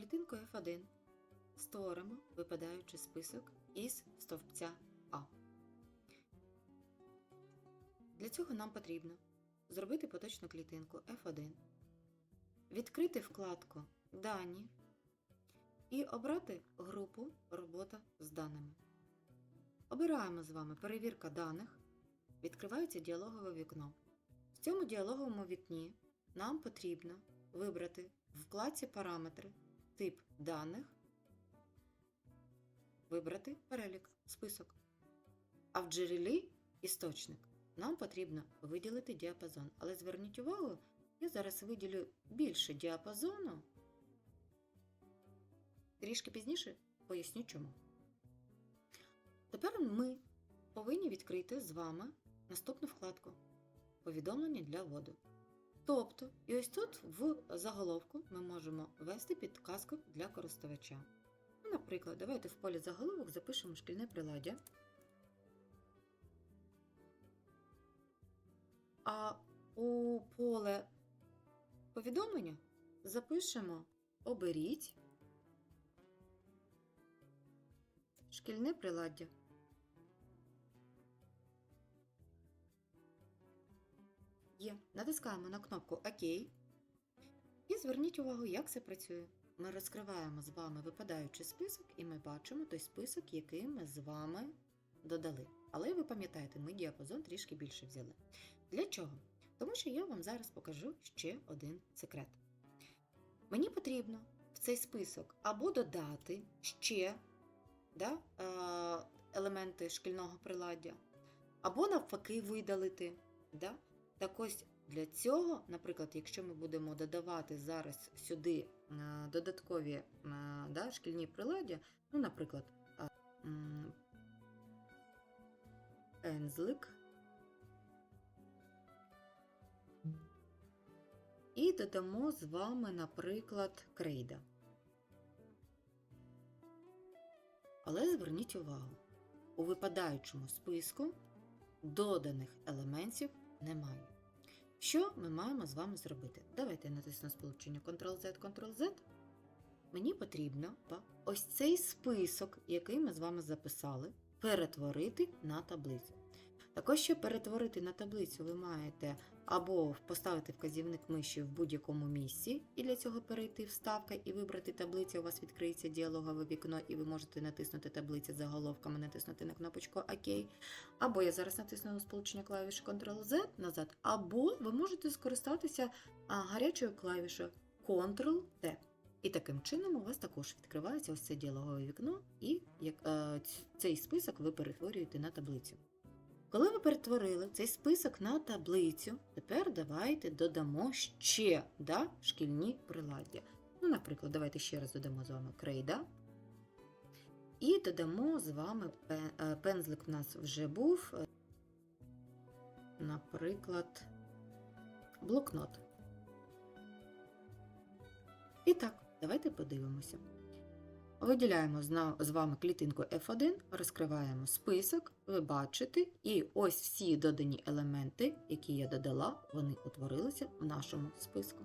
клітинку F1 створимо випадаючий список із стовпця А. Для цього нам потрібно зробити поточну клітинку F1, відкрити вкладку Дані і обрати групу Робота з даними. Обираємо з вами перевірка даних. Відкривається діалогове вікно. В цьому діалоговому вікні нам потрібно вибрати в вкладці Параметри тип даних, вибрати перелік, список. А в джерелі істочник нам потрібно виділити діапазон. Але зверніть увагу, я зараз виділю більше діапазону. Трішки пізніше поясню чому. Тепер ми повинні відкрити з вами наступну вкладку Повідомлення для вводу. Тобто, і ось тут в заголовку ми можемо ввести підказку для користувача. Ну, наприклад, давайте в полі заголовок запишемо шкільне приладдя. А у поле повідомлення запишемо Оберіть шкільне приладдя. Є. Натискаємо на кнопку ОК. І зверніть увагу, як це працює. Ми розкриваємо з вами випадаючий список, і ми бачимо той список, який ми з вами додали. Але ви пам'ятаєте, ми діапазон трішки більше взяли. Для чого? Тому що я вам зараз покажу ще один секрет. Мені потрібно в цей список або додати ще да, е, елементи шкільного приладдя, або навпаки видалити. Да? Так ось для цього, наприклад, якщо ми будемо додавати зараз сюди е, додаткові е, да, шкільні приладдя, ну, наприклад, е, пензлик. І додамо з вами, наприклад, крейда. Але зверніть увагу, у випадаючому списку доданих елементів немає. Що ми маємо з вами зробити? Давайте я натисну сполучення Ctrl-Z, Ctrl-Z. Мені потрібно ось цей список, який ми з вами записали, перетворити на таблицю. Також, щоб перетворити на таблицю, ви маєте або поставити вказівник миші в будь-якому місці, і для цього перейти вставка і вибрати таблицю. У вас відкриється діалогове вікно, і ви можете натиснути таблицю заголовками, натиснути на кнопочку ОК. Або я зараз натисну на сполучення клавіші Ctrl-Z назад, або ви можете скористатися гарячою клавішою Ctrl-T. І таким чином у вас також відкривається ось це діалогове вікно, і е, цей список ви перетворюєте на таблицю. Коли ви перетворили цей список на таблицю, тепер давайте додамо ще да, шкільні приладдя. Ну, наприклад, давайте ще раз додамо з вами крейда. І додамо з вами е, пензлик у нас вже був, наприклад, блокнот. І так, давайте подивимося. Виділяємо з вами клітинку F1, розкриваємо список, ви бачите, і ось всі додані елементи, які я додала, вони утворилися в нашому списку.